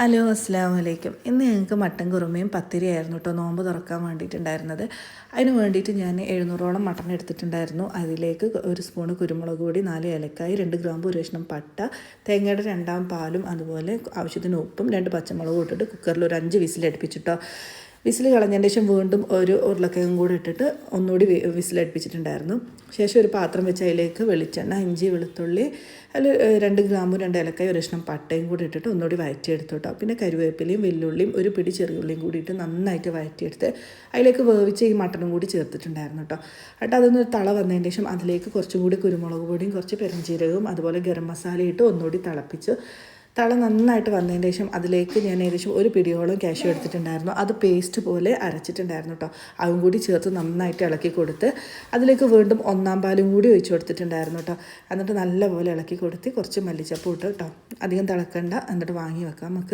Hello അസ്സാം വലൈക്കും ഇന്ന് ഞങ്ങൾക്ക് മട്ടൻ കുറുമയും പത്തിരിയായിരുന്നു കേട്ടോ. നോമ്പ് തുറക്കാൻ വേണ്ടിയിട്ടുണ്ടായിരുന്നത്. അതിന് വേണ്ടിയിട്ട് ഞാൻ എഴുന്നൂറോളം മട്ടൺ എടുത്തിട്ടുണ്ടായിരുന്നു. അതിലേക്ക് ഒരു സ്പൂണ് കുരുമുളക് പൊടി നാല് ഏലക്കായി രണ്ട് ഗ്രാമ്പ് ഒരു കഷ്ണം പട്ട തേങ്ങയുടെ രണ്ടാം പാലും അതുപോലെ ആവശ്യത്തിന് ഉപ്പും രണ്ട് പച്ചമുളകും ഇട്ടിട്ട് കുക്കറിൽ ഒരു അഞ്ച് വിസിലടുപ്പിച്ചിട്ടോ. വിസിൽ കളഞ്ഞതിന് ശേഷം വീണ്ടും ഒരു ഉരുളക്കിഴങ്ങും കൂടി ഇട്ടിട്ട് ഒന്നുകൂടി വിസിലടുപ്പിച്ചിട്ടുണ്ടായിരുന്നു. ശേഷം ഒരു പാത്രം വെച്ച് അതിലേക്ക് വെളിച്ചെണ്ണ ഇഞ്ചി വെളുത്തുള്ളി അതിൽ രണ്ട് ഗ്രാമ്പും രണ്ട് ഏലക്കായും ഒരു കഷ്ണം പട്ടയും കൂടി ഇട്ടിട്ട് ഒന്നുകൂടി വഴറ്റിയെടുത്തു കേട്ടോ. പിന്നെ കരുവേപ്പിലയും വെല്ലുള്ളിയും ഒരു പിടി ചെറിയുള്ളിയും കൂടിയിട്ട് നന്നായിട്ട് വഴറ്റിയെടുത്ത് അതിലേക്ക് വേവിച്ച് ഈ മട്ടനും കൂടി ചേർത്തിട്ടുണ്ടായിരുന്നു കേട്ടോ. എന്നിട്ട് അതൊന്ന് തള വന്നതിന് ശേഷം അതിലേക്ക് കുറച്ചും കൂടി കുരുമുളക് പൊടിയും കുറച്ച് പെരഞ്ചീരകവും അതുപോലെ ഗരം മസാല ഇട്ട് ഒന്നുകൂടി തിളപ്പിച്ച് തള നന്നായിട്ട് വന്നതിന് ശേഷം അതിലേക്ക് ഞാൻ ഏകദേശം ഒരു പിടിയോളം ക്യാഷ് എടുത്തിട്ടുണ്ടായിരുന്നു. അത് പേസ്റ്റ് പോലെ അരച്ചിട്ടുണ്ടായിരുന്നു കേട്ടോ അതും കൂടി ചേർത്ത് നന്നായിട്ട് ഇളക്കി കൊടുത്ത് അതിലേക്ക് വീണ്ടും ഒന്നാം പാലും കൂടി ഒഴിച്ചു കൊടുത്തിട്ടുണ്ടായിരുന്നു കേട്ടോ എന്നിട്ട് നല്ലപോലെ ഇളക്കി കൊടുത്ത് കുറച്ച് മല്ലിച്ചപ്പ് ഇട്ട് കേട്ടോ അധികം തിളക്കണ്ട. എന്നിട്ട് വാങ്ങി വെക്കാം നമുക്ക്.